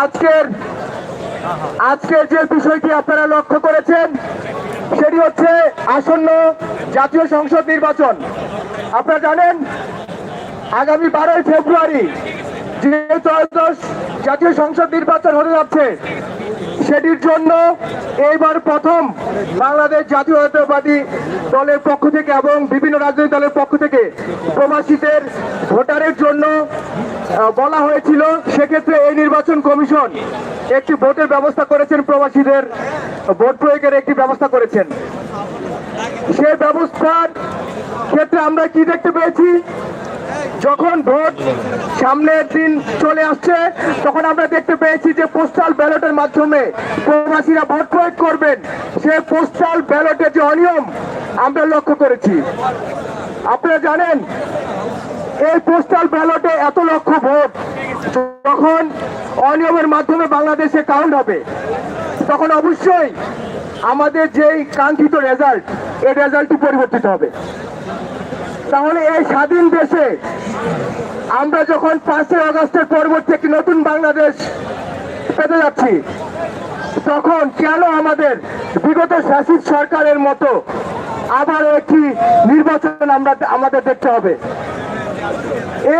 আজকের আজকে যে বিষয়টি আপনারা লক্ষ্য করেছেন, সেটি হচ্ছে আসন্ন জাতীয় সংসদ নির্বাচন। আপনারা জানেন, আগামী বারোই ফেব্রুয়ারি যে ত্রয়োদশ জাতীয় সংসদ নির্বাচন হতে যাচ্ছে, সেটির জন্য এইবার প্রথম বাংলাদেশ জাতীয়তাবাদী দলের পক্ষ থেকে এবং বিভিন্ন রাজনৈতিক দলের পক্ষ থেকে প্রবাসীদের ভোটারের জন্য বলা হয়েছিল সেক্ষেত্রে এই নির্বাচন কমিশন একটি ভোটের ব্যবস্থা করেছেন, প্রবাসীদের ভোট প্রয়োগের একটি ব্যবস্থা করেছেন। সে ব্যবস্থার ক্ষেত্রে আমরা কি দেখতে পেয়েছি? যখন ভোট সামনের দিন চলে আসছে, তখন আমরা দেখতে পেয়েছি যে পোস্টাল ব্যালটের মাধ্যমে প্রবাসীরা ভোট প্রয়োগ করবেন। সে পোস্টাল ব্যালটের যে অনিয়ম, আমরা লক্ষ্য করেছি। আপনারা জানেন এই পোস্টাল ব্যালটে এত লক্ষ ভোট। যখন অনিয়মের মাধ্যমে বাংলাদেশে কাউন্ট হবে, তখন অবশ্যই আমাদের যেই কাঙ্ক্ষিত রেজাল্ট এই রেজাল্টটি পরিবর্তিত হবে। তাহলে এই স্বাধীন দেশে আমরা যখন পাঁচই আগস্টের পরবর্তী একটি নতুন বাংলাদেশ পেতে যাচ্ছি, তখন কেন আমাদের বিগত শাসিত সরকারের মতো আবার একটি নির্বাচন আমরা আমাদের দেখতে হবে?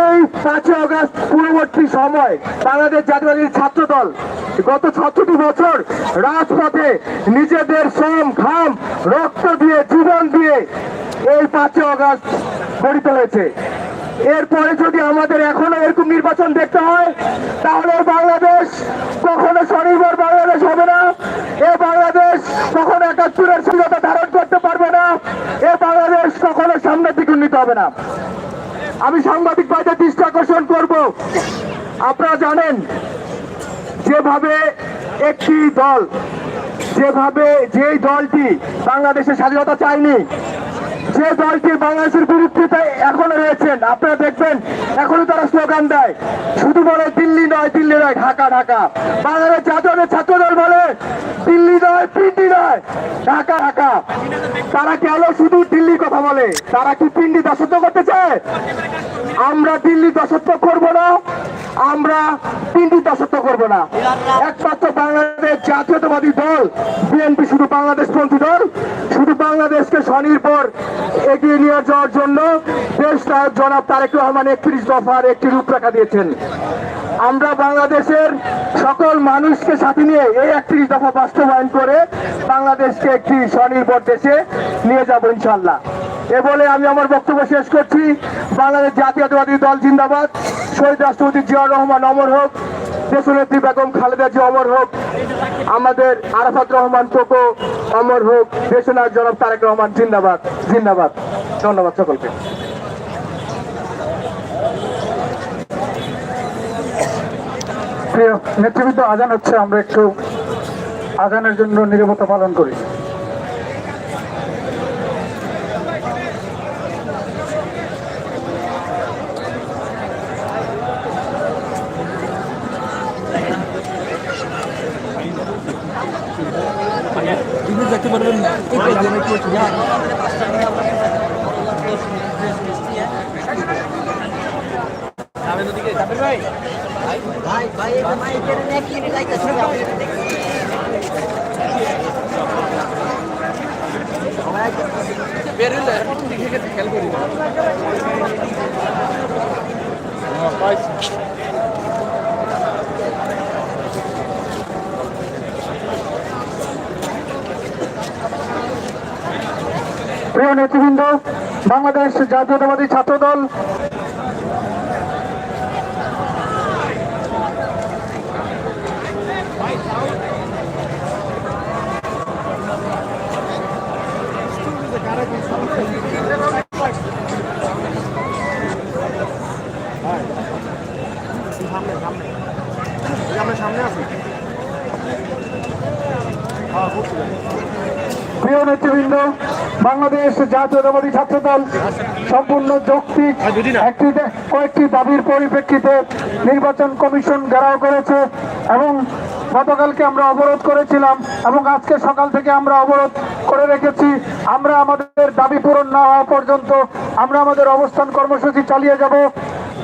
এই পাঁচই আগস্ট পূর্ববর্তী সময় বাংলাদেশ জাতীয়বাদী ছাত্র দল গত সতেরোটি বছর রাজপথে নিজেদের শ্রম, ঘাম, রক্ত দিয়ে, জীবন দিয়ে এই পাঁচই আগস্ট গড়িত হয়েছে এরপরে যদি আমাদের এখনও এরকম নির্বাচন দেখতে হয়, তাহলে বাংলাদেশ কখনো স্বনির্ভর বাংলাদেশ হবে না। এ বাংলাদেশ কখনো একাত্তরের স্বাধীনতা ধারণ করতে পারবে না। এ বাংলাদেশ কখনো সামনের দিকে উন্নীত হবে না। আমি সাংবাদিক ভাইদের দৃষ্টি আকর্ষণ করব। আপনারা জানেন, যেভাবে একটি দল, যেভাবে যেই দলটি বাংলাদেশের স্বাধীনতা চায়নি, যে দলটি বাংলাদেশের বিরুদ্ধে এখনও রয়েছেন, আপনারা দেখবেন এখনও তারা স্লোগান দেয়, শুধু বলে দিল্লি নয় দিল্লি নয়, ঢাকা ঢাকা। বাংলাদেশ জাতীয় ছাত্র দল বলে, দিল্লি নয় পিন্ডি নয়, ঢাকা ঢাকা। তারা কেন শুধু দিল্লির কথা বলে, তারা কি পিন্ডি দাসত্ব করতে চায়? আমরা দিল্লি দাসত্ব করব না, আমরা পিন্ডি দাসত্ব করব না। একমাত্র বাংলাদেশ জাতীয়তাবাদী দল, বিএনপি শুধু বাংলাদেশ পন্থী দল, শুধু বাংলাদেশকে স্বনির্ভর এগিয়ে নিয়ে যাওয়ার জন্য দেশ জনাব তারেক রহমান একত্রিশ দফার একটি রূপরেখা দিয়েছেন। আমরা বাংলাদেশের সকল মানুষকে সাথে নিয়ে এই একত্রিশ দফা বাস্তবায়ন করে বাংলাদেশকে একটি স্বনির্ভর দেশে নিয়ে যাব ইনশাল্লাহ এ বলে আমি আমার বক্তব্য শেষ করছি। বাংলাদেশ জাতীয়তাবাদী দল জিন্দাবাদ। শহীদ রাষ্ট্রপতি জিয়াউর রহমান অমর হোক, দেশনেত্রী বেগম খালেদা জি অমর হোক, আমাদের আরাফাত রহমান কোকো অমর হোক দেশনাথ জনাব তারেক রহমান জিন্দাবাদ। জিন্দাবাদ। ধন্যবাদ সকলকে। প্রিয় নেতৃবৃন্দ আজান হচ্ছে আমরা একটু আজানের জন্য নিরবতা পালন করি দেখতে পারবেন ভাই ভাই এটা মাইকের এক মিনিট লাইতেছে প্রিয় নেতৃবৃন্দ বাংলাদেশ জাতীয়তাবাদী ছাত্র দল প্রিয় নেতৃবৃন্দ বাংলাদেশ জাতীয়তাবাদী ছাত্র দল সম্পূর্ণ যৌক্তিক। একটি কয়েকটি দাবির পরিপ্রেক্ষিতে নির্বাচন কমিশন ঘেরাও করেছে এবং গতকালকে আমরা অবরোধ করেছিলাম এবং আজকে সকাল থেকে আমরা অবরোধ করে রেখেছি। আমরা আমাদের দাবি পূরণ না হওয়া পর্যন্ত আমরা আমাদের অবস্থান কর্মসূচি চালিয়ে যাব।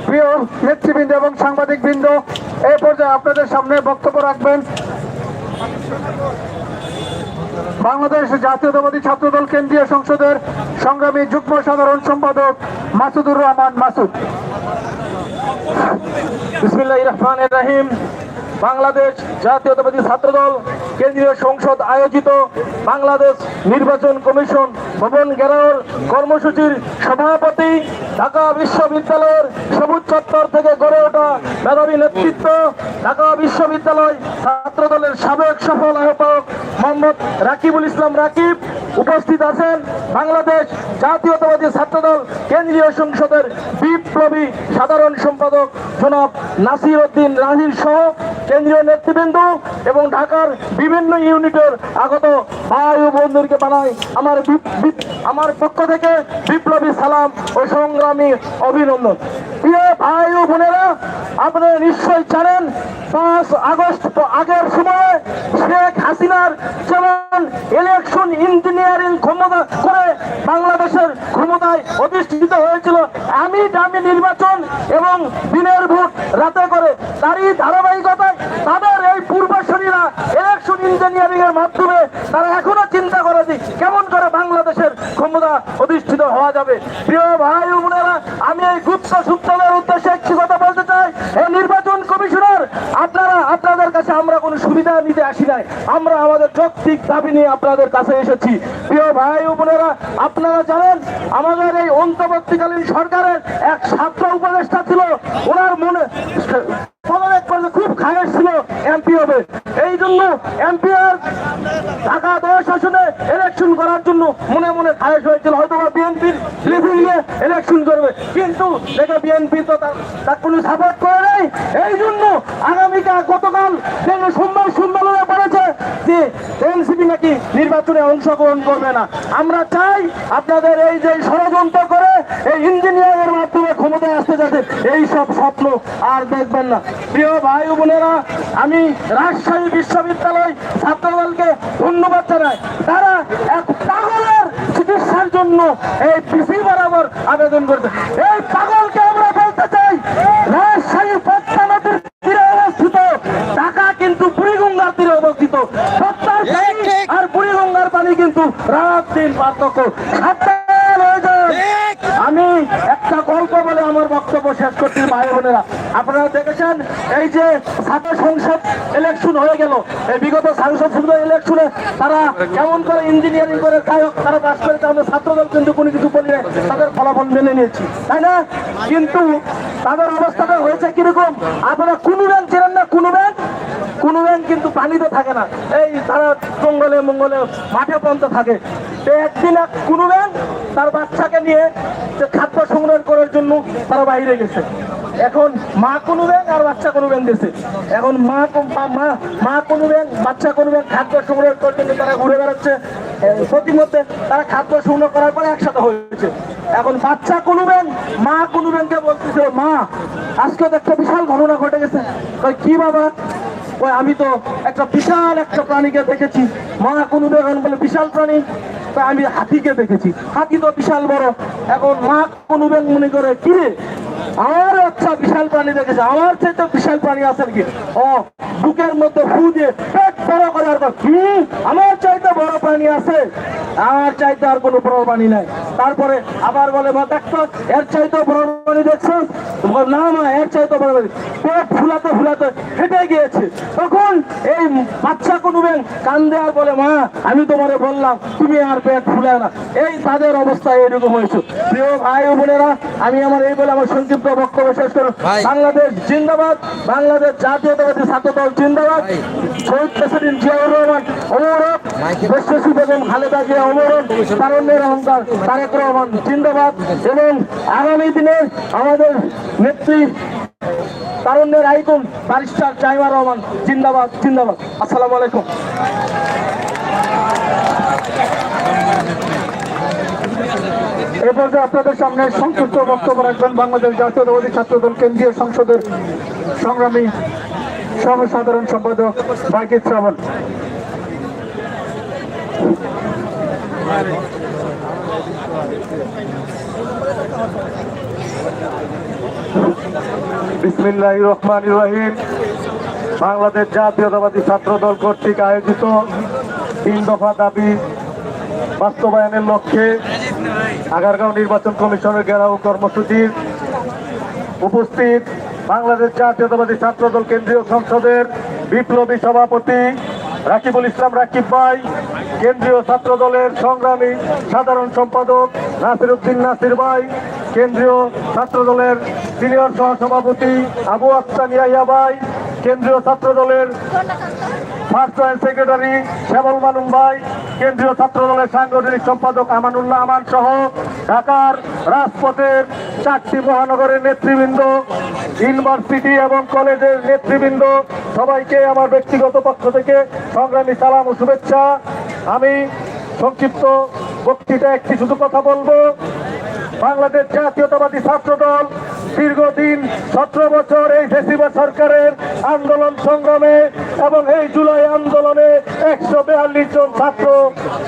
প্রিয় নেতৃবৃন্দ এবং সাংবাদিকবৃন্দ এই পর্যায়ে আপনাদের সামনে বক্তব্য রাখবেন বাংলাদেশ জাতীয়তাবাদী ছাত্রদল কেন্দ্রীয় সংসদের সংগ্রামী যুগ্ম সাধারণ সম্পাদক মাসুদুর রহমান মাসুদ। রহমানির রহিম। বাংলাদেশ জাতীয়তাবাদী ছাত্রদল কেন্দ্রীয় সংসদ আয়োজিত বাংলাদেশ নির্বাচন কমিশন ভবন ঘেরাওর কর্মসূচির সভাপতি ঢাকা বিশ্ববিদ্যালয়ের সবুজ চত্বর থেকে গড়ে ওঠা মেধাবী নেতৃত্ব, ঢাকা বিশ্ববিদ্যালয় ছাত্রদলের সাবেক সফল আহ্বায়ক মোহাম্মদ রাকিবুল ইসলাম রাকিব উপস্থিত আছেন। বাংলাদেশ জাতীয়তাবাদী ছাত্রদল কেন্দ্রীয় সংসদের বিপ্লবী সাধারণ সম্পাদক জনাব নাসির উদ্দিন রাহির সহ কেন্দ্রীয় নেতৃবৃন্দ এবং ঢাকার বিভিন্ন ইউনিটের আগত ভাই ও বন্ধুদেরকে বানাই আমার আমার পক্ষ থেকে বিপ্লবী সালাম ও সংগ্রামী অভিনন্দন। প্রিয় ভাই ও বোনেরা, আপনারা নিশ্চয়ই জানেন, পাঁচ আগস্ট আগের সময়ে শেখ হাসিনার যেমন ইলেকশন ইঞ্জিনিয়ারিং ক্ষমতা করে বাংলাদেশের ক্ষমতায় অধিষ্ঠিত হয়েছিল, আমি দামি নির্বাচন এবং দিনের ভোট রাতে করে তারই ধারাবাহিকতায় তাদের এই পূর্বসরীরা ইলেকশন ইঞ্জিনিয়ারিং এর মাধ্যমে তারা এখনও চিন্তা করে কেমন করে বাংলাদেশের ক্ষমতা অধিষ্ঠিত হওয়া যাবে। প্রিয় ভাই বোনেরা, আমি এই গুপ্ত সূত্রের উদ্দেশ্যে একটি কথা বলতে চাই। নির্বাচন কমিশনার, আপনারা, আপনাদের কাছে আমরা কোনো সুবিধা নিতে আসি নাই। আমরা আমাদের যৌক্তিক দাবি নিয়ে আপনাদের কাছে এসেছি। প্রিয় ভাই বোনেরা, আপনারা জানেন, আমাদের এই অন্তর্বর্তীকালীন সরকারের এক ছাত্র উপদেষ্টা ছিল। ওনার মনে পদত্যাগ করলে খুব খারাপ ছিল এমপি হবে। এই জন্য এমপি ঢাকা দশ ইলেকশন করার জন্য মনে মনে খারেজ হয়েছিল। হয়তো বা বিএনপির লিভিং নিয়ে ইলেকশন করবে। কিন্তু সেটা বিএনপি তো তার কোনো সাপোর্ট করে নাই। এই জন্য আগামীকাল গতকাল যেন সম্মেলনে পড়েছে যে এনসিপি নাকি নির্বাচনে অংশগ্রহণ করবে না। আমরা চাই আপনাদের এই যে ষড়যন্ত্র করে এই ইঞ্জিনিয়ারের মাধ্যমে ক্ষমতায় আসতে যাচ্ছে এই সব স্বপ্ন আর দেখবেন না। প্রিয় ভাই বোনেরা, আমি রাজশাহী বিশ্ববিদ্যালয় ছাত্রদলকে ধন্যবাদ জানাই। তারা এক পাগলের চিকিৎসার জন্য এই পিসি বরাবর আবেদন করছে। এই পাগলকে আমরা বলতে চাই রাজশাহী পদ্মা নদীর তীরে অবস্থিত ঢাকা কিন্তু বুড়িগঙ্গার তীরে অবস্থিত সত্তর পানি আর বুড়িগঙ্গার পানি কিন্তু রাত দিন পার্থক্য। আমি একটা গল্প বলে আমার বক্তব্য শেষ করছি ভাই বোনেরা। আপনারা দেখেছেন এই যে ছাত্র সংসদ ইলেকশন হয়ে গেল এই বিগত সংসদ সংসদ ইলেকশনে তারা কেমন করে ইঞ্জিনিয়ারিং করে তারা পাস করেছে আমাদের ছাত্রদল কিন্তু কোনো কিছু বলি নাই। তাদের ফলাফল মেনে নিয়েছি। তাই না? কিন্তু তাদের অবস্থাটা হয়েছে কীরকম? আপনারা কোনো কিন্তু পানিতে থাকে না। এই তারা জঙ্গলে মঙ্গলে মাঠে পর্যন্ত থাকে। একদিন এক কোনো তার বাচ্চাকে নিয়ে খাদ্য সংগ্রহ করার জন্য তারা বাইরে গেছে। এখন মা কোনো ব্যাংক আর বাচ্চা কোনো ব্যাংক গেছে। এখন মা মা- মা কোনো ব্যাংক বাচ্চা কোনো ব্যাংক খাদ্য সংগ্রহ করার জন্য তারা ঘুরে বেড়াচ্ছে। প্রতিমধ্যে তারা খাদ্য সংগ্রহ করার পরে একসাথে হয়েছে। এখন বাচ্চা কোনো ব্যাংক মা কোনো ব্যাংকে বলতেছে, মা, আজকে তো একটা বিশাল ঘটনা ঘটে গেছে। কি বাবা? ওই আমি তো একটা বিশাল একটা প্রাণীকে দেখেছি। মা কোনো বেগান বলে বিশাল প্রাণী তা আমি হাতিকে দেখেছি। হাতি তো বিশাল বড়। এখন মা কোনো মনে করে কিরে আমার আচ্ছা বিশাল প্রাণী দেখেছে। আমার চাইতে বিশাল প্রাণী আছে কি ও, বুকের মধ্যে ফু দিয়ে পেট বড় করার পর আমার চাইতে বড় প্রাণী আছে। আমার চাইতে আর কোনো প্রাণী নাই। তারপরে আবার বলে মা দেখতো এর চাইতে প্রাণী দেখছ? না মা এর চাইতে প্রাণী পেট ফুলাতে ফুলাতে হেঁটে গিয়েছে। তখন এই বাচ্চা কোনো ব্যাং কান্দে আর বলে মা আমি তোমারে বললাম তুমি আর পেট ফুলায় না। এই তাদের অবস্থা এরকম হয়েছে। প্রিয় ভাই বোনেরা আমি আমার এই বলে আমার সংক্ষিপ্ত বক্তব্য শেষ করব ভাই। বাংলাদেশ জিন্দাবাদ বাংলাদেশ জাতীয়তাবাদী ছাত্র দল জিন্দাবাদ শহীদ প্রেসিডেন্ট জিয়াউর রহমান অমরক দেশী বেগম খালেদা জিয়া তারেক রহমান জিন্দাবাদ এবং আগামী দিনে আমাদের আইকুন রহমান, জিন্দাবাদ আসসালামু আলাইকুম। আপনাদের সামনে সংক্ষিপ্ত বক্তব্য রাখবেন বাংলাদেশ জাতীয়তাবাদী ছাত্রদল কেন্দ্রীয় সংসদের সংগ্রামী সর্বসাধারণ সম্পাদক বাইকিত শ্রাবণ। বিসমিল্লাহ রহমান রহিম। বাংলাদেশ জাতীয়তাবাদী ছাত্র দল কর্তৃক আয়োজিত তিন দফা দাবি বাস্তবায়নের লক্ষ্যে আগারগাঁও নির্বাচন কমিশনের ঘেরাও কর্মসূচির উপস্থিত বাংলাদেশ জাতীয়তাবাদী ছাত্র দল কেন্দ্রীয় সংসদের বিপ্লবী সভাপতি রাকিবুল ইসলাম, রাকিব ভাই, কেন্দ্রীয় ছাত্র দলের সংগ্রামী সাধারণ সম্পাদক নাসির উদ্দিন নাসির ভাই, কেন্দ্রীয় ছাত্র দলের সিনিয়র সহসভাপতি আবু আফসানিয়া ভাই, কেন্দ্রীয় ছাত্র দলের ফার্স্ট জয়েন্ট সেক্রেটারি শ্যামল মানুম ভাই কেন্দ্রীয় ছাত্র সাংগঠনিক সম্পাদক আমানুল্লাহ আমান সহ ঢাকার রাজপথের চারটি মহানগরের নেতৃবৃন্দ ইউনিভার্সিটি এবং কলেজের নেতৃবৃন্দ, সবাইকে আমার ব্যক্তিগত পক্ষ থেকে সংগ্রামী সালাম ও শুভেচ্ছা। আমি সংক্ষিপ্ত বক্তৃতা একটি শুধু কথা বলব। বাংলাদেশ জাতীয়তাবাদী ছাত্র দল দীর্ঘদিন সতেরো বছর এই ফেসিবা সরকারের আন্দোলন সংগ্রামে এবং এই জুলাই আন্দোলনে একশো বেয়াল্লিশ জন ছাত্র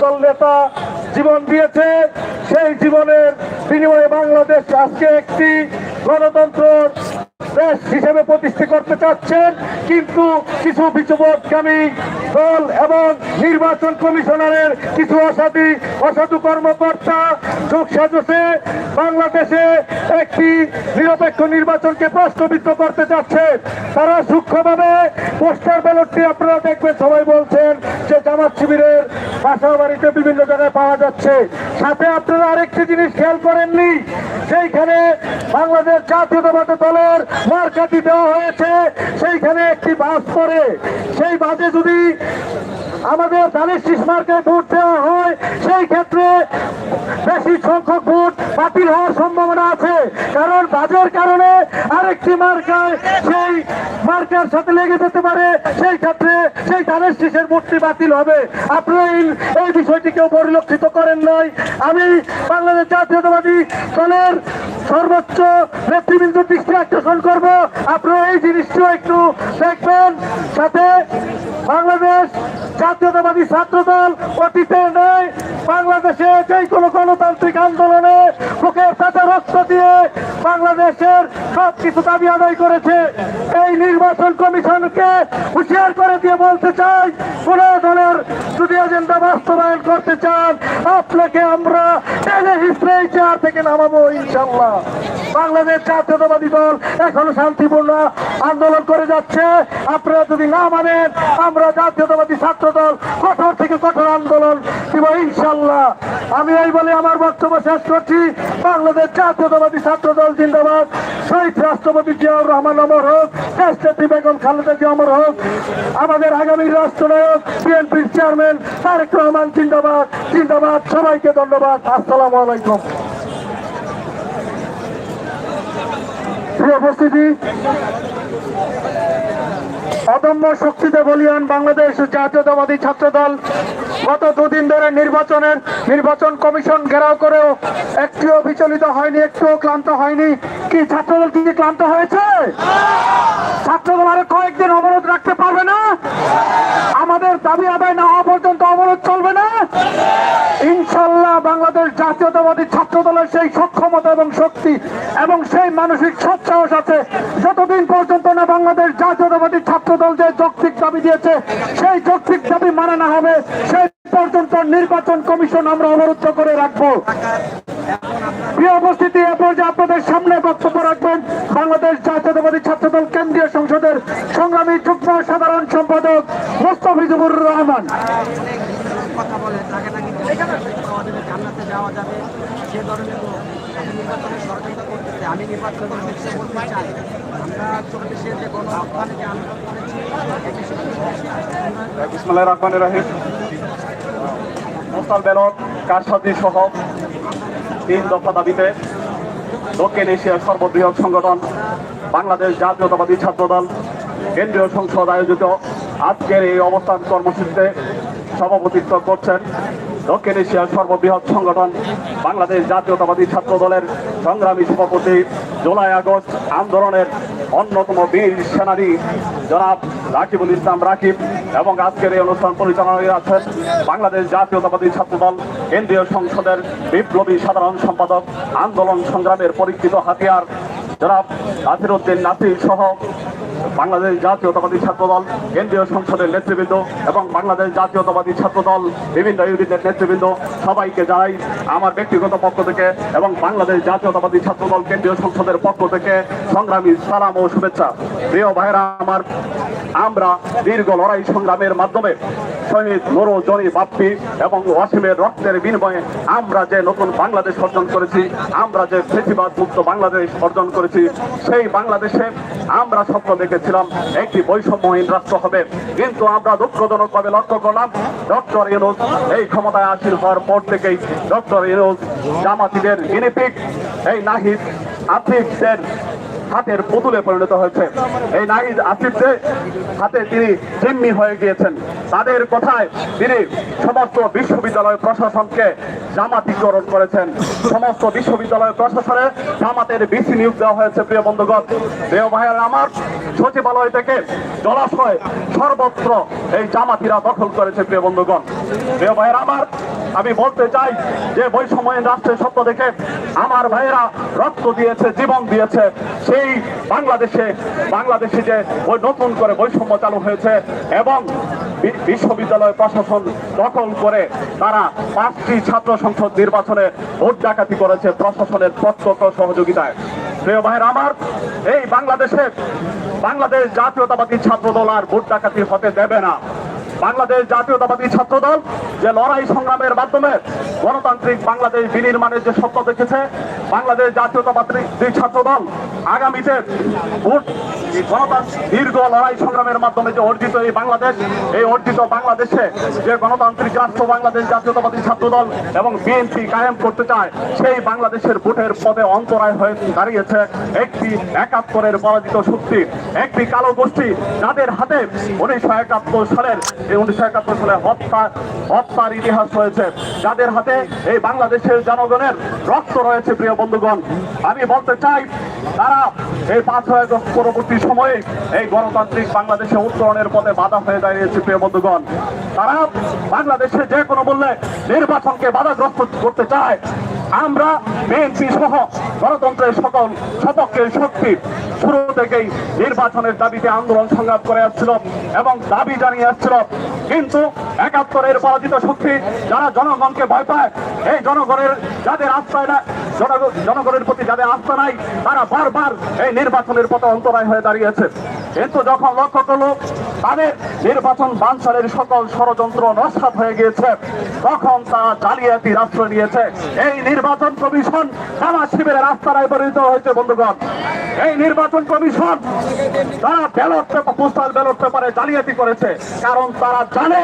দল নেতা জীবন দিয়েছে। সেই জীবনের বিনিময়ে বাংলাদেশ আজকে একটি গণতন্ত্র হিসেবে করতে চাচ্ছেন, কিন্তু কিছু বিচবোধগামী দল এবং নির্বাচন কমিশনারের কিছু অসাধু অসাধু কর্মকর্তা যোগ সাজসে বাংলাদেশে একটি নিরপেক্ষ নির্বাচনকে করতে তারা সূক্ষ্মভাবে পোস্টার ব্যালটটি আপনারা দেখবেন, সবাই বলছেন যে জামাত শিবিরের বাসা বাড়িতে বিভিন্ন জায়গায় পাওয়া যাচ্ছে। সাথে আপনারা আরেকটি জিনিস খেয়াল করেননি সেইখানে বাংলাদেশ জাতীয়তাবাদী দলের মার্কাটি দেওয়া হয়েছে সেইখানে একটি বাস পরে সেই বাসে যদি আমাদের ধানের শীষ মার্কে ভোট দেওয়া হয়, সেই ক্ষেত্রে বেশি সংখ্যক ভোট বাতিল হওয়ার সম্ভাবনা আছে। কারণ বাজের কারণে আরেকটি মার্কায় সেই মার্কার সাথে লেগে যেতে পারে, সেই ক্ষেত্রে সেই ধানের শীষের ভোটটি বাতিল হবে। আপনারা এই বিষয়টি কেউ পরিলক্ষিত করেন নাই। আমি বাংলাদেশ জাতীয়তাবাদী দলের সর্বোচ্চ নেতৃবৃন্দ দৃষ্টি আকর্ষণ করব। আপনারা এই জিনিসটিও একটু দেখবেন। সাথে বাংলাদেশ জাতীয়তাবাদী ছাত্র দল অতীতে নেই। বাংলাদেশে যে কোনো গণতান্ত্রিক আন্দোলনে বুকের তাতে রক্ত দিয়ে বাংলাদেশের সব কিছু দাবি আদায় করেছে, এই নির্বাচন কমিশনকে হুঁশিয়ার করে দিয়ে বলতে চাই, কোন দলের যদি এজেন্ডা বাস্তবায়ন করতে চান, আপনাকে আমরা টেনে হিস্ট্রে চেয়ার থেকে নামাবো ইনশাল্লাহ বাংলাদেশ জাতীয়তাবাদী দল এখনও শান্তিপূর্ণ আন্দোলন করে যাচ্ছে। আপনারা যদি না মানেন, আমরা জাতীয়তাবাদী ছাত্র দল কঠোর থেকে কঠোর আন্দোলন দিব ইনশাল্লাহ আমি এই বলে আমার বক্তব্য শেষ করছি। বাংলাদেশ জাতীয়তাবাদী ছাত্র দল জিন্দাবাদ। শহীদ রাষ্ট্রপতি জিয়াউর রহমান অমর হোক রাষ্ট্রপতি বেগম খালেদা জিয়া অমর হোক, আমাদের আগামী রাষ্ট্রনায়ক বিএনপির চেয়ারম্যান তারেক রহমান জিন্দাবাদ। জিন্দাবাদ। সবাইকে ধন্যবাদ। আসসালামু আলাইকুম। উপস্থিতি, অদম্য শক্তিতে বলিয়ান বাংলাদেশ জাতীয়তাবাদী ছাত্র দল গত দুদিন ধরে নির্বাচনের নির্বাচন কমিশন ঘেরাও করেও একটিও বিচলিত হয়নি, একটুও ক্লান্ত হয়নি। কি ছাত্রদল কি ক্লান্ত হয়েছে? ছাত্রদল আরও কয়েকদিন অবরোধ রাখতে পারবে না? আমাদের দাবি আদায় না হওয়া পর্যন্ত অবরোধ চলবে না। ইনশাল্লাহ বাংলাদেশ জাতীয়তাবাদী ছাত্র দলের সেই সক্ষমতা এবং শক্তি এবং সেই মানসিক সৎসাহস আছে, যতদিন পর্যন্ত না বাংলাদেশ জাতীয়তাবাদী ছাত্র দল যে যৌক্তিক দাবি দিয়েছে, সেই যৌক্তিক দাবি মানে না হবে, সেই পর্যন্ত নির্বাচন কমিশন আমরা অবরুদ্ধ করে রাখব। প্রিয় উপস্থিতি, এ পর্যায়ে আপনাদের সামনে বক্তব্য রাখবেন বাংলাদেশ জাতীয়তাবাদী ছাত্র দল কেন্দ্রীয় সংসদের সংগ্রামী যুগ্ম সাধারণ সম্পাদক মোস্তফিজুর রহমান। কথা বলে তাকে নাকি জান্নাতে যাওয়া যাবে সে ধরনের করতেছে আমি নির্বাচন চাই আমরা চব্বিশে যে আন্দোলন করেছি মোস্তাল সহ তিন দফা দাবিতে দক্ষিণ এশিয়ার সর্ববৃহৎ সংগঠন বাংলাদেশ জাতীয়তাবাদী ছাত্রদল, কেন্দ্রীয় সংসদ আয়োজিত আজকের এই অবস্থান কর্মসূচিতে সভাপতিত্ব করছেন দক্ষিণ এশিয়ার সর্ববৃহৎ সংগঠন বাংলাদেশ জাতীয়তাবাদী ছাত্র দলের সংগ্রামী সভাপতি জুলাই আগস্ট আন্দোলনের অন্যতম বীর সেনানী জনাব রাকিবুল ইসলাম রাকিব এবং আজকের এই অনুষ্ঠান পরিচালনায় আছেন বাংলাদেশ জাতীয়তাবাদী ছাত্রদল কেন্দ্রীয় সংসদের বিপ্লবী সাধারণ সম্পাদক, আন্দোলন সংগ্রামের পরীক্ষিত হাতিয়ার জনাব নাসির উদ্দিন নাসির সহ বাংলাদেশ জাতীয়তাবাদী ছাত্র দল কেন্দ্রীয় সংসদের নেতৃবৃন্দ এবং বাংলাদেশ জাতীয়তাবাদী ছাত্র দল বিভিন্ন ইউনিটের নেতৃবৃন্দ, সবাইকে জানাই আমার ব্যক্তিগত পক্ষ থেকে এবং বাংলাদেশ জাতীয়তাবাদী ছাত্র দল কেন্দ্রীয় সংসদের পক্ষ থেকে সংগ্রামী সালাম ও শুভেচ্ছা। প্রিয় ভাইরা আমার আমরা দীর্ঘ লড়াই সংগ্রামের মাধ্যমে শহীদ মরো জনি বাপ্পি এবং ওয়াসিমের রক্তের বিনিময়ে আমরা যে নতুন বাংলাদেশ অর্জন করেছি, আমরা যে ফেসিবাদ মুক্ত বাংলাদেশ অর্জন করেছি, সেই বাংলাদেশে আমরা স্বপ্ন দেখেছিলাম একটি বৈষম্যহীন রাষ্ট্র হবে। কিন্তু আমরা দুঃখজনক ভাবে লক্ষ্য করলাম, ডক্টর ইউনুস এই ক্ষমতায় আসীন হওয়ার পর থেকেই ডক্টর ইউনুস জামাতিদের গিনিপিক এই নাহিদ আতিকদের হাতের পুতুলে পরিণত হয়েছে। এই নাহিদ আসিফদের হাতে তিনি জিম্মি হয়ে গিয়েছেন। তাদের কথায় তিনি সমস্ত বিশ্ববিদ্যালয় প্রশাসনকে জামাতিকরণ করেছেন। সমস্ত বিশ্ববিদ্যালয় প্রশাসনে জামাতের বিসি নিয়োগ দেওয়া হয়েছে, প্রিয় বন্ধুগণ। প্রিয় ভাইয়ের, আমার সচিবালয় থেকে জলাশয় সর্বত্র এই জামাতিরা দখল করেছে, প্রিয় বন্ধুগণ। প্রিয় ভাইয়ের, আমার আমি বলতে চাই যে বৈষম্যহীন রাষ্ট্রের স্বপ্ন দেখে আমার ভাইয়েরা রক্ত দিয়েছে, জীবন দিয়েছে। সেই বাংলাদেশে বাংলাদেশে যে ওই নতুন করে বৈষম্য চালু হয়েছে এবং বিশ্ববিদ্যালয় প্রশাসন দখল করে তারা পাঁচটি ছাত্র সংসদ নির্বাচনে ভোট ডাকাতি করেছে প্রশাসনের প্রত্যক্ষ সহযোগিতায়। প্রিয় ভাইয়ের আমার, এই বাংলাদেশে বাংলাদেশ জাতীয়তাবাদী ছাত্র দল আর ভোট ডাকাতি হতে দেবে না। বাংলাদেশ জাতীয়তাবাদী ছাত্র দল যে লড়াই সংগ্রামের মাধ্যমে গণতান্ত্রিক বাংলাদেশ বিনির্মাণের যে স্বপ্ন দেখেছে, বাংলাদেশ জাতীয়তাবাদী ছাত্র দল আগামীতে ভোট গণতান্ত্রিক দীর্ঘ লড়াই সংগ্রামের মাধ্যমে যে অর্জিত এই বাংলাদেশ, এই অর্জিত বাংলাদেশে যে গণতান্ত্রিক রাষ্ট্র বাংলাদেশ জাতীয়তাবাদী ছাত্র দল এবং বিএনপি কায়েম করতে চায়, সেই বাংলাদেশের ভোটের পদে অন্তরায় হয়ে দাঁড়িয়েছে একটি একাত্তরের পরাজিত শক্তি, একটি কালো গোষ্ঠী যাদের হাতে উনিশশো একাত্তর সালের উনিশশো একাত্তর সালে হত্যা, হত্যার ইতিহাস রয়েছে। যাদের হাতে এই বাংলাদেশের জনগণের রক্ত রয়েছে, প্রিয় বন্ধুগণ, আমি বলতে চাই তারা এই পাঁচ আগস্ট পরবর্তী সময়ে এই গণতান্ত্রিক বাংলাদেশে উত্তরণের পথে বাধা হয়ে দাঁড়িয়েছে প্রিয় বন্ধুগণ। তারা বাংলাদেশে যে কোনো মূল্যে নির্বাচনকে বাধাগ্রস্ত করতে চায়, আমরা, বিএনপি সহ গণতন্ত্রের সকল সপক্ষের শক্তি শুরু থেকেই নির্বাচনের দাবিতে আন্দোলন সংগ্রাম করে আসছিল এবং দাবি জানিয়ে আসছিল। কিন্তু একাত্তরের পরাজিত শক্তি যারা জনগণকে ভয় পায়, এই জনগণের যাদের আস্থায় না জনগ- জনগণের প্রতি যাদের আস্থা নাই, তারা বারবার এই নির্বাচনের পথে অন্তরায় হয়ে দাঁড়িয়েছে। কিন্তু যখন লক্ষ্য করল, তাদের নির্বাচন বানচালের সকল ষড়যন্ত্র নস্বাত হয়ে গিয়েছে, তখন তারা জালিয়াতি রাষ্ট্র নিয়েছে। এই নির্বাচন কমিশন তারা শিবিরের রাস্তায় পরিণত হয়েছে, বন্ধুগণ। এই নির্বাচন কমিশন তারা ব্যালট পেপার, পোস্টাল ব্যালট পেপারে জালিয়াতি করেছে, কারণ তারা জানে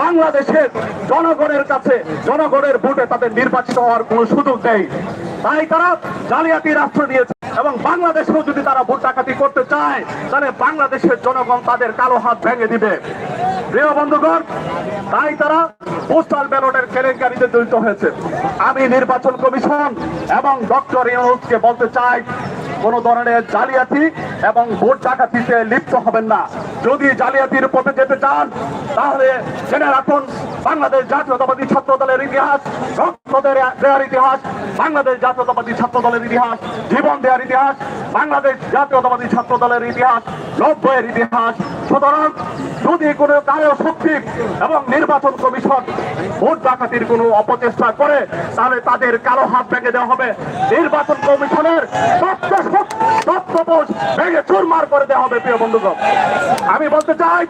বাংলাদেশের জনগণের কাছে, জনগণের ভোটে তাদের নির্বাচিত হওয়ার কোনো সুযোগ নেই। তাই তারা জালিয়াতি রাষ্ট্র নিয়েছে। এবং বাংলাদেশেও যদি তারা ভোট ডাকাতি করতে চায়, তাহলে বাংলাদেশের জনগণ তাদের কালো হাত ভেঙে দিবে। প্রিয় বন্ধুগণ, তাই তারা পোস্টাল ব্যালটের কেলেঙ্কারিতে জড়িত হয়েছে। আমি নির্বাচন কমিশন এবং ডক্টর ইউনুসকে বলতে চাই, কোন ধরনের জালিয়াতি এবং ভোট ডাকাতিতে লিপ্ত হবেন না। যদি জালিয়াতির পথে যেতে চান, তাহলে জেনে রাখুন, বাংলাদেশ জাতীয়তাবাদী ছাত্র দলের ইতিহাস, রক্ত দেওয়ার ইতিহাস, বাংলাদেশ জাতীয়তাবাদী ছাত্র দলের ইতিহাস, জীবন দেওয়ার ইতিহাস বাংলাদেশ জাতীয়তাবাদী ছাত্র দলের ইতিহাস নব্বইয়ের ইতিহাস। সুতরাং যদি কোনো কারও শক্তি এবং নির্বাচন কমিশন ভোট ডাকাতির কোনো অপচেষ্টা করে, তাহলে তাদের কালো হাত ভেঙে দেওয়া হবে। নির্বাচন কমিশনের ভেঙে চুরমার করে দেওয়া হবে, প্রিয় বন্ধুগণ। আমি বলতে চাই,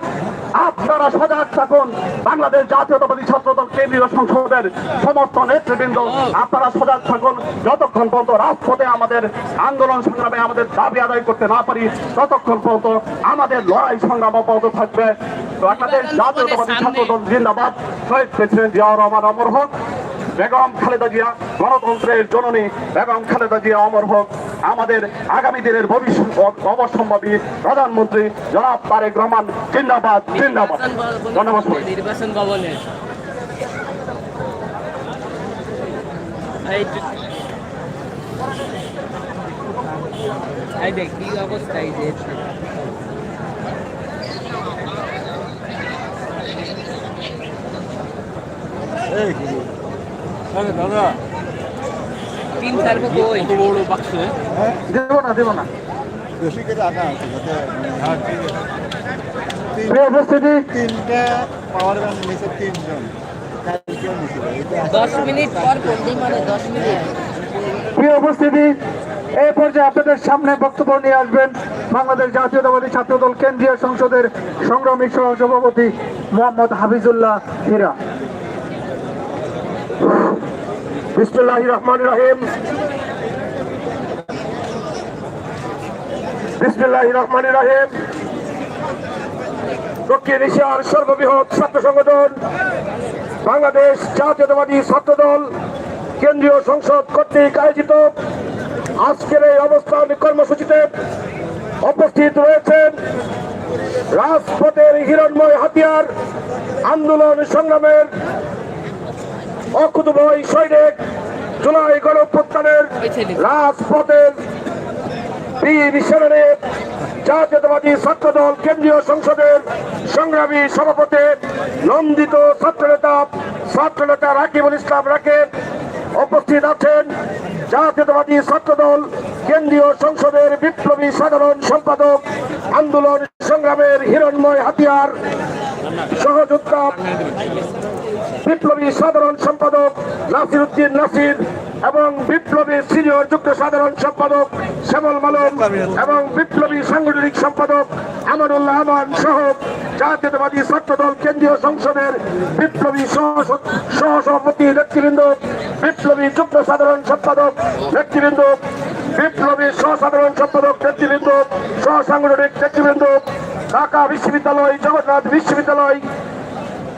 আপনারা সজাগ থাকুন। বাংলাদেশ জাতীয়তাবাদী ছাত্রদল কেন্দ্রীয় সংসদের সমস্ত নেতৃবৃন্দ, আপনারা সজাগ থাকুন। যতক্ষণ পর্যন্ত রাজপথে আমাদের আন্দোলন সংগ্রামে আমাদের দাবি আদায় করতে না পারি, ততক্ষণ পর্যন্ত আমাদের লড়াই সংগ্রাম অব্যাহত থাকবে। বাংলাদেশ জাতীয়তাবাদী ছাত্রদল জিন্দাবাদ। শহীদ প্রেসিডেন্ট জিয়াউর রহমান অমর হোক বেগম খালেদা জিয়া গণতন্ত্রের জননী বেগম খালেদা জিয়া অমর হোক আমাদের আগামী দিনের ভবিষ্যৎ অবসম্ভাবী প্রধানমন্ত্রী জনাব তারেক রহমান জিন্দাবাদ জিন্দাবাদ। ধন্যবাদ। নির্বাচন ভবনে। এই এই দেখ কি অবস্থা এই যে? দাদা। তিন তারিখ কই? বড় বাক্সে। দেব না দেব না। বেশি করে আঁকা আছে উপস্থিতি। তিনটা পাওয়ার ব্যাংক নিচে তিনজন। কালকেও নিছিল এটা দশ মিনিট পর বললেই মানে দশ মিনিট। প্রিয় উপস্থিতি। এই পর্যায়ে আপনাদের সামনে বক্তব্য নিয়ে আসবেন বাংলাদেশ জাতীয়তাবাদী ছাত্রদল কেন্দ্রীয় সংসদের সংগ্রামী সহ সভাপতি মোহাম্মদ হাফিজুল্লাহ হীরা। বিসমুল্লাহ রহমান রহিম। বিসমুল্লাহ রহমান রহিম। দক্ষিণ এশিয়ার সর্ববৃহৎ ছাত্র সংগঠন, বাংলাদেশ জাতীয়তাবাদী ছাত্র দল কেন্দ্রীয় সংসদ কর্তৃক আয়োজিত আজকের এই অবস্থান কর্মসূচিতে উপস্থিত রয়েছেন রাজপথের হিরণময় হাতিয়ার আন্দোলন সংগ্রামের অকুতভয় সৈনিক জুলাই গণপ্রত্যানের রাজপথের বীর সেনানী জাতীয়তাবাদী ছাত্রদল কেন্দ্রীয় সংসদের সংগ্রামী সভাপতি নন্দিত ছাত্রনেতা ছাত্রনেতা রাকিবুল ইসলাম রাকেব উপস্থিত আছেন। জাতীয়তাবাদী ছাত্রদল কেন্দ্রীয় সংসদের বিপ্লবী সাধারণ সম্পাদক আন্দোলন সংগ্রামের হিরণময় হাতিয়ার সহযোদ্ধা বিপ্লবী সাধারণ সম্পাদক নাসির উদ্দিন নাসির এবং বিপ্লবী সিনিয়র যুক্ত সাধারণ সম্পাদক শ্যামল মালম এবং বিপ্লবী সাংগঠনিক সম্পাদক আমানুল্লাহ আমান সহ জাতীয়তাবাদী ছাত্র দল কেন্দ্রীয় সংসদের বিপ্লবী সহ- সহসভাপতি নেতৃবৃন্দ, বিপ্লবী যুগ্ম সাধারণ সম্পাদক নেতৃবৃন্দ, বিপ্লবী সহসাধারণ সম্পাদক নেতৃবৃন্দ সহ সাংগঠনিক নেতৃবৃন্দ ঢাকা বিশ্ববিদ্যালয়, জগন্নাথ বিশ্ববিদ্যালয়,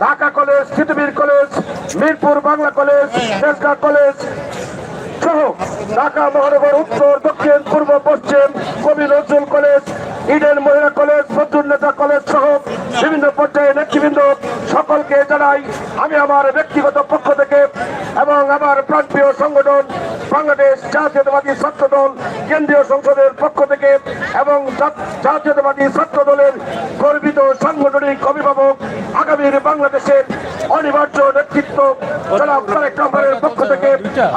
Dhaka college সিদ্ধবীর college, Mirpur Bangla college, Tejgaon college সহ ঢাকা মহানগর উত্তর, দক্ষিণ, পূর্ব, পশ্চিম, কবি নজরুল কলেজ, ইডেন মহিলা কলেজ বদরুল নেতা কলেজ সহ বিভিন্ন পর্যায়ে নেতৃবৃন্দ সকলকে জানাই, আমি আমার ব্যক্তিগত পক্ষ থেকে এবং আমার প্রান্তীয় সংগঠন বাংলাদেশ জাতীয়তাবাদী ছাত্র দল কেন্দ্রীয় সংসদের পক্ষ থেকে এবং জাতীয়তাবাদী ছাত্র দলের গর্বিত সাংগঠনিক অভিভাবক আগামীর বাংলাদেশের অনিবার্য নেতৃত্ব জনাব তারেক রহমানের পক্ষ থেকে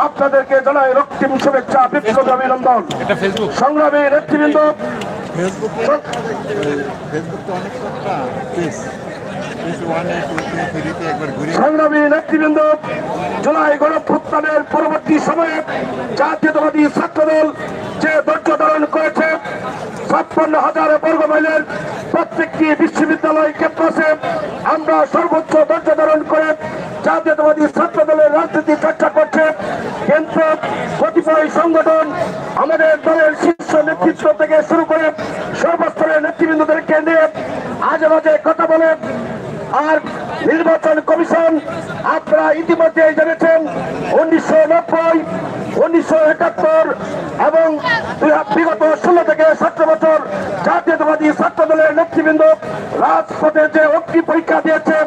আপনাদেরকে জানাই রক্তিম শুভেচ্ছা বিপ্লবী অভিনন্দন। সংগ্রামী নেতৃবৃন্দ ফেসবুকে ফেসবুক অনেক সংগ্রামী পরবর্তী সময়ে জাতীয়তাবাদী ছাত্রদল যে ধৈর্য ধারণ করেছে, ছাপ্পান্ন প্রত্যেকটি বিশ্ববিদ্যালয় ক্যাম্পাসে আমরা সর্বোচ্চ ধৈর্য ধারণ করে জাতীয়তাবাদী ছাত্র দলের রাজনীতি চর্চা করছে। কিন্তু কতিপয় সংগঠন আমাদের দলের শীর্ষ নেতৃত্ব থেকে শুরু করে সর্বস্তরের নেতৃবৃন্দদেরকে নিয়ে আজে বাজে কথা বলে আর নির্বাচন কমিশন আপনারা ইতিমধ্যে জেনেছেন উনিশশো নব্বই, উনিশশো একাত্তর এবং বিগত ষোলো থেকে সতেরো বছর জাতীয়তাবাদী ছাত্র দলের নেতৃবৃন্দ রাজপথে যে অগ্নি পরীক্ষা দিয়েছে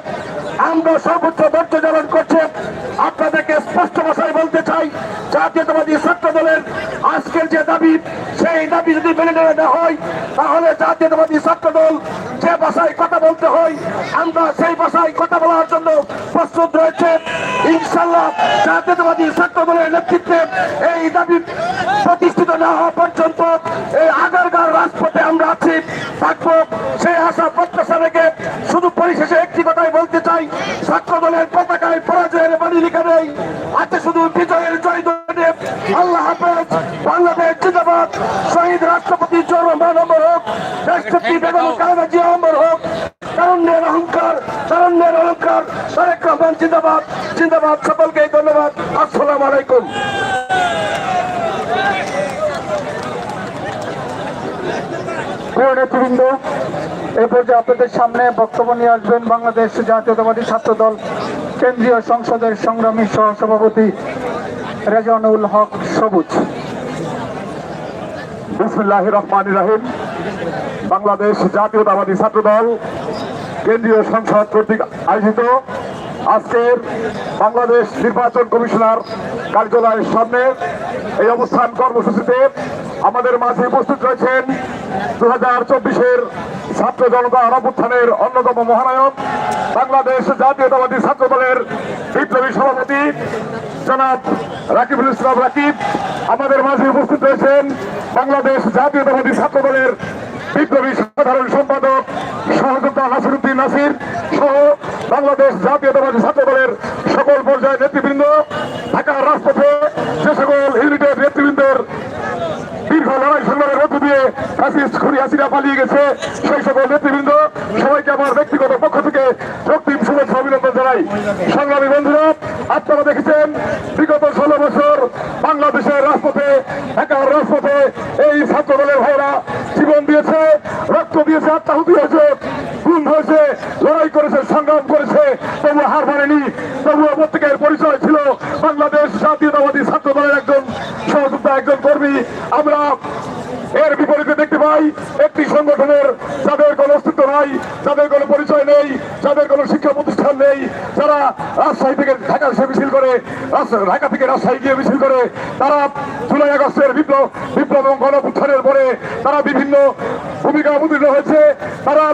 আমরা সর্বোচ্চ ধৈর্য ধারণ করছে। আপনাদেরকে স্পষ্ট ভাষায় বলতে চাই, জাতীয়তাবাদী ছাত্র দলের আজকের যে দাবি, সেই দাবি যদি মেনে নেওয়া না হয়, তাহলে জাতীয়তাবাদী ছাত্র দল যে ভাষায় কথা বলতে হয়, আমরা সেই ভাষায় কথা বলার জন্য প্রস্তুত রয়েছে। ইনশাল্লাহ জাতীয়তাবাদী ছাত্র দলের নেতৃত্বে এই দাবি প্রতিষ্ঠিত না হওয়া পর্যন্ত এই আগারগার রাজপথে আমরা আছি। থাকব সেই আশা প্রত্যাশা রেখে পরিশেষে একটি কথাই বলতে চাই ছাত্র দলের পতাকায় পরাজয়ের বাণী লিখে নেই আছে শুধু বিজয়ের জয় ধ্বনি। আল্লাহ হাফেজ বাংলাদেশ জিন্দাবাদ শহীদ রাষ্ট্রপতি জোর মানবর হোক রাষ্ট্রপতি বেগম জিয়া অমর হোক তারুণ্যের অহংকার তারুণ্যের অলঙ্কার তারেক রহমান জিন্দাবাদ জিন্দাবাদ সকলকে ধন্যবাদ আসসালামু আলাইকুম প্রিয় নেতৃবৃন্দ এ পর্যায়ে আপনাদের সামনে বক্তব্য নিয়ে আসবেন বাংলাদেশ জাতীয়তাবাদী ছাত্র দল, কেন্দ্রীয় সংসদের সংগ্রামী সহসভাপতি রেজানুল হক সবুজ। বিসমুল্লাহ রহমান রাহিম। বাংলাদেশ জাতীয়তাবাদী ছাত্র দল, কেন্দ্রীয় সংসদ কর্তৃক আয়োজিত আজকের বাংলাদেশ নির্বাচন কমিশনার কার্যালয়ের সামনে এই অবস্থান কর্মসূচিতে আমাদের মাঝে উপস্থিত রয়েছেন দু হাজার চব্বিশের ছাত্র জনতা অভ্যুত্থানের অন্যতম মহানায়ক, বাংলাদেশ জাতীয়তাবাদী ছাত্র দলের বিপ্লবী সভাপতি জনাব রাকিবুল ইসলাম রাকিব। আমাদের মাঝে উপস্থিত রয়েছেন বাংলাদেশ জাতীয়তাবাদী ছাত্র দলের বিপ্লবী সাধারণ সম্পাদক সহযোদ্ধা নাসিরুদ্দিন নাসির সহ বাংলাদেশ জাতীয়তাবাদী ছাত্র দলের সকল পর্যায়ের নেতৃবৃন্দ, ঢাকার রাজপথে যে সকল ইউনিটের নেতৃবৃন্দের দীর্ঘ লড়াই দিয়ে ফ্যাসিস্ট খুরি হাসিনা পালিয়ে গেছে। সেই সকল নেতৃবৃন্দ, সবাইকে আমার ব্যক্তিগত পক্ষ থেকে রক্তিম শুভেচ্ছা অভিনন্দন জানাই। সংগ্রামী বন্ধুরা, আপনারা দেখেছেন বিগত ষোলো বছর বাংলাদেশের রাজপথে ঢাকার রাজপথে এই ছাত্র দলের ভাইরা জীবন দিয়েছে রক্ত দিয়েছে আত্মাহুতি হয়েছে গুম হয়েছে লড়াই করেছে সংগ্রাম করেছে তবুও হার মানেনি তবুও প্রত্যেকের পরিচয় ছিল বাংলাদেশ জাতীয়তাবাদী ছাত্র দলের একজন সহযোদ্ধা একজন কর্মী আমরা এর বিপরীতে দেখতে পাই একটি সংগঠনের যাদের কোনো অস্তিত্ব নাই যাদের কোনো পরিচয় নেই যাদের কোনো শিক্ষা প্রতিষ্ঠান নেই যারা রাজশাহী থেকে ঢাকা এসে মিছিল করে রাজ- ঢাকা থেকে রাজশাহী গিয়ে মিছিল করে তারা জুলাই আগস্টের বিপ্লব বিপ্লব এবং গণপুত্থানের পরে তারা বিভিন্ন ভূমিকা অবতীর্ণ হয়েছে। তারা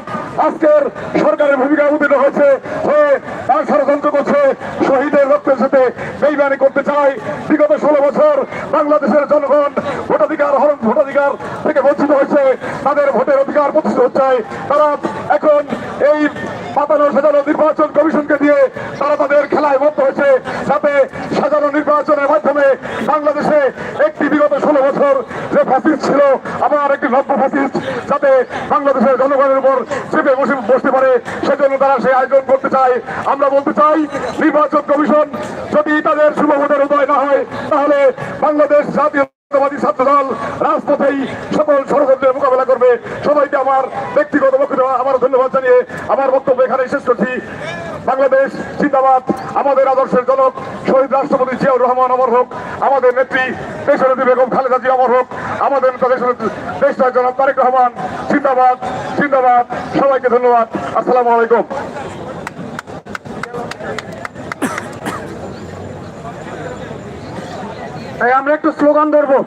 আজকের সরকারের ভূমিকা অবতীর্ণ হয়েছে, হয়ে তার ষড়যন্ত্র করছে, শহীদের রক্তের সাথে বেইমানি করতে চায়। বিগত ষোলো বছর বাংলাদেশের জনগণ ভোটাধিকার, হরণ ভোটাধিকার থেকে বঞ্চিত হয়েছে। তাদের ভোটের অধিকার প্রতিষ্ঠিত হচ্ছে। তারা এখন এই পাতানো সাজানো নির্বাচন কমিশনকে দিয়ে তারা তাদের খেলায় মত হয়েছে যাতে সাজানো নির্বাচনের মাধ্যমে বাংলাদেশে একটি বিগত ষোলো বছর যে ফ্যাসিস্ট ছিল, আবার একটি নব্য ফ্যাসিস্ট যাতে বাংলাদেশের জনগণের উপর চেপে বসে বসতে পারে, সেজন্য তারা সেই আয়োজন করতে চায়। আমরা বলতে চাই, নির্বাচন কমিশন যদি তাদের শুভ ভোটের উদয় না হয়, তাহলে বাংলাদেশ জাতীয় জাতীয়তাবাদী ছাত্র দল রাজপথেই সকল ষড়যন্ত্রের মোকাবেলা করবে। সবাইকে আমার ব্যক্তিগত বক্তব্য আমার ধন্যবাদ জানিয়ে আমার বক্তব্য এখানে শেষ করছি। বাংলাদেশ জিন্দাবাদ, আমাদের আদর্শের জনক শহীদ রাষ্ট্রপতি জিয়াউর রহমান অমর হোক, আমাদের নেত্রী দেশনেত্রী বেগম খালেদা জিয়া অমর হোক, আমাদের নেতা জনাব তারেক রহমান, জিন্দাবাদ জিন্দাবাদ। সবাইকে ধন্যবাদ। আসসালামু আলাইকুম। তাই আমরা একটু স্লোগান ধরবো।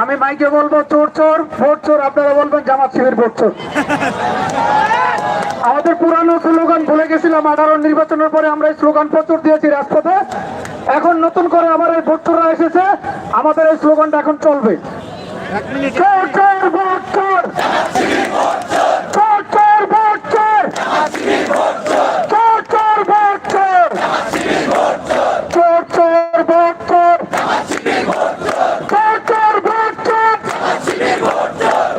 আমি মাইকে বলব চোর চোর ভোট চোর আপনারা বলবেন জামাত শিবির ভোট চোর। আমাদের পুরানো স্লোগান ভুলে গেছিলাম আঠারো নির্বাচনের পরে আমরা এই স্লোগান প্রচুর দিয়েছি রাজপথে। এখন নতুন করে আবার এই ভোট চোররা এসেছে আমাদের এই স্লোগানটা এখন চলবে। চোর চোর ভোট চোর চোর চোর ভোট চোর চোর চোর ভোট চোর চোর চোর ভোট চোর চোর চোর ভোট চোর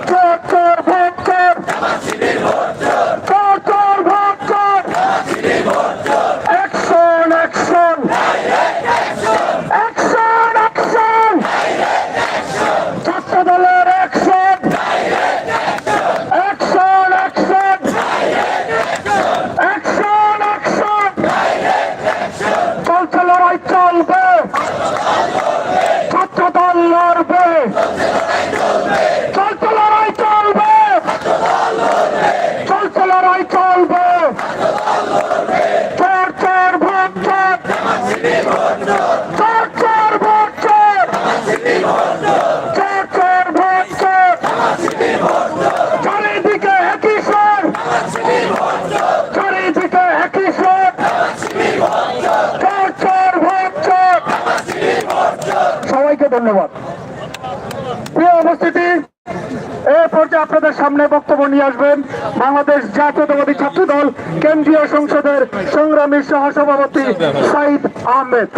চোর চোর ভোট চোর চোর চোর ভোট চোর অ্যাকশন অ্যাকশন অ্যাকশন অ্যাকশন ছাত্র দলের action action action action action চলছে লড়াই চলবে ছাত্র দল লড়বে চলছে লড়াই চলবে চলছে লড়াই চলবে চোর চোর ভোট চোর চোর চোর ভোট চোর চোর চোর ভোট চোর চারিদিকে একই স্বর চারিদিকে একই স্বর চোর চোর ভোট চোর সবাইকে ধন্যবাদ। প্রিয় উপস্থিতি এই পর্যায়ে আপনাদের সামনে বক্তব্য নিয়ে আসবেন বাংলাদেশ জাতীয়তাবাদী ছাত্র দল কেন্দ্রীয় সংসদের সংগ্রামী সহসভাপতি সাইদ আহমেদ।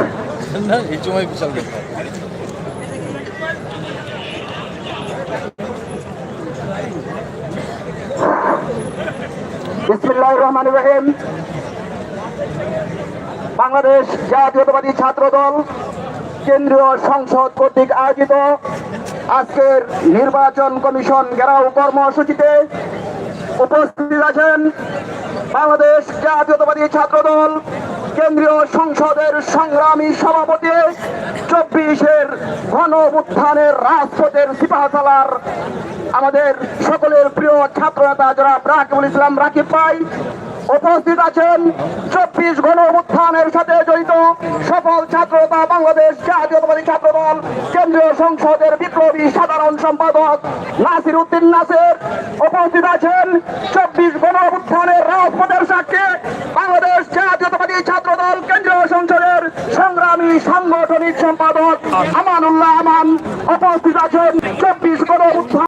রহমান রহিম। বাংলাদেশ জাতীয়তাবাদী ছাত্র দল কেন্দ্রীয় সংসদ কর্তৃক আয়োজিত আজকের নির্বাচন কমিশন ঘেরাও কর্মসূচিতে উপস্থিত আছেন বাংলাদেশ জাতীয়তাবাদী ছাত্র দল কেন্দ্রীয় সংসদের সংগ্রামী সভাপতি, চব্বিশের গণ উত্থানের রাজপথের সিপাহসালার আমাদের সকলের প্রিয় ছাত্র নেতা যারা রাকিবুল ইসলাম রাকিব ভাই উপস্থিত আছেন। চব্বিশ গণ উত্থানের সাথে জড়িত সকল ছাত্রতা বাংলাদেশ জাতীয়তাবাদী ছাত্র দল কেন্দ্রীয় সংসদের বিপ্লবী সাধারণ সম্পাদক নাসির উদ্দিন নাসের উপস্থিত আছেন চব্বিশ গণ উত্থানের রাজপথের সাক্ষী বাংলাদেশ জাতীয়তাবাদী ছাত্র দল কেন্দ্রীয় সংসদের সংগ্রামী সাংগঠনিক সম্পাদক আমানুল্লাহ আমান উপস্থিত আছেন চব্বিশ গণ উত্থান